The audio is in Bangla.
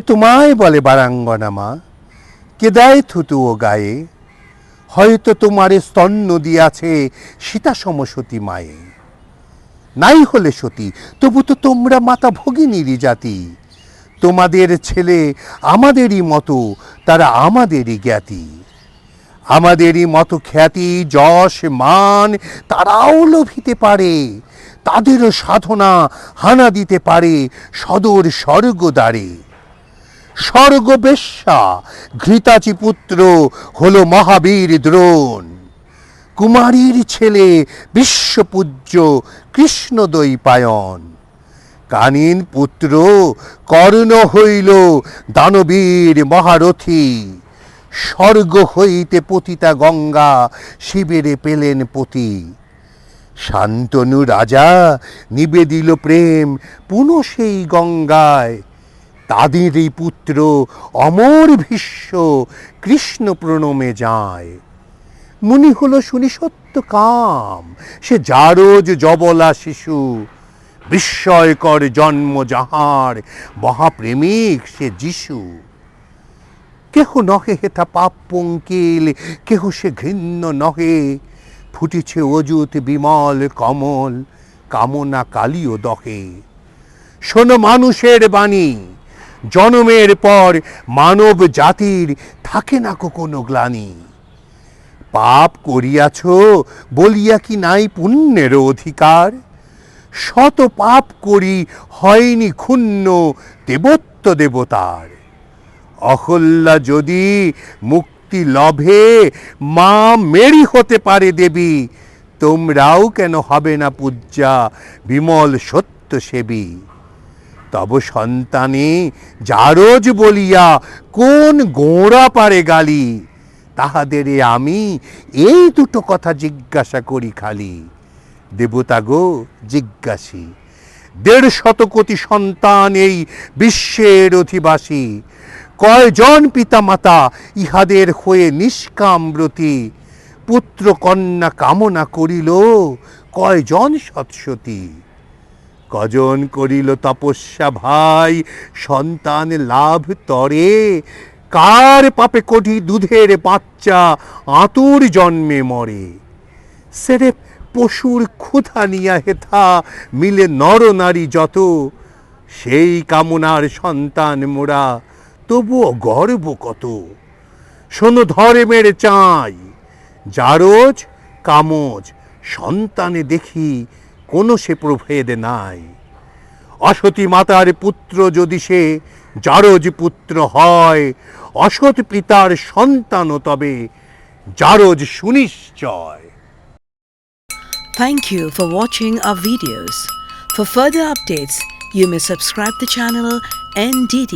তোমায় বলে বারাঙ্গনা মা? কে দেয় থুতু ও গায়ে? হয়তো তোমার স্তন্য দিয়াছে সীতা সমসতী মায়ে। নাই হলে সতী, তবু তো তোমরা মাতা ভগিনীরই জাতি। তোমাদের ছেলে আমাদেরই মতো, তারা আমাদেরই জ্ঞাতি। আমাদেরই মতো খ্যাতি, যশ, মান তারাও লোভিতে পারে। তাদেরও সাধনা হানা দিতে পারে সদর স্বর্গ স্বর্গদ্বারে স্বর্গবেশ্যা, ঘৃতাচি পুত্র হল মহাবীর দ্রোণ। কুমারীর ছেলে বিশ্বপূজ্য কৃষ্ণদৈপায়ন কানিন পুত্র কর্ণ হইল দানবীর মহারথী। স্বর্গ হইতে পতিতা গঙ্গা শিবেরে পেলেন পতি। শান্তনু রাজা নিবেদিল প্রেম পুনঃ সেই গঙ্গায় তাদেরই পুত্র অমর ভীষ্ম কৃষ্ণ প্রণমে যায়। মুনি হল শুনি সত্য কাম, সে জারজ জবলা শিশু, বিস্ময়কর জন্ম যাহার, মহাপ্রেমিক সে যিশু। কেহ নহে হেথা পাপ পঙ্কিল, কেহ সে ঘৃণ্য নহে, ফুটিছে অযুত বিমল কমল, কামনা কালিও দহে। শোনো মানুষের বাণী জনমের পর মানব জাতির থাকে না কোনো গ্লানি। পাপ করিয়াছ বলিয়া কি নাই পুণ্যের অধিকার? শত পাপ করি হয়নি ক্ষুণ্ণ দেবত্ব দেবতার। অহল্যা যদি মুক্তি লভে মা মেরি হতে পারে দেবী, তোমরাও কেন হবে না পূজ্যা বিমল সত্য সেবী তব সন্তানে জারজ বলিয়া, কোন গোঁড়া পারে গালি? তাহাদের আমি এই দুটো কথা জিজ্ঞাসা করি খালি। দেবতা গো, জিজ্ঞাসী, দেড় শত কোটি সন্তান এই বিশ্বের অধিবাসী, কয়জন পিতা মাতা ইহাদের হয়ে নিষ্কামব্রতী? পুত্র কন্যা কামনা করিল, কয়জন সৎসতী? কজন করিল তপস্যা ভাই, সন্তান লাভ তরে। কার পাপে কোটি দুধের বাচ্চা আতুর জন্মে মরে? সেরে পশুর ক্ষুধা নিয়া হেথা মিলে নর নারী যত, সেই কামনার সন্তান মোরা তবুও গর্ব কত। শোনো ধরে মেরে চাই জারজ কামজ সন্তানে দেখি কোনো সে প্রভেদ নাই অসতী মাতার পুত্র যদি সে জারজ পুত্র হয় অসৎ পিতার সন্তানও তবে জারজ সুনিশ্চয় Thank you for watching our videos. For further updates, you may subscribe the channel NDT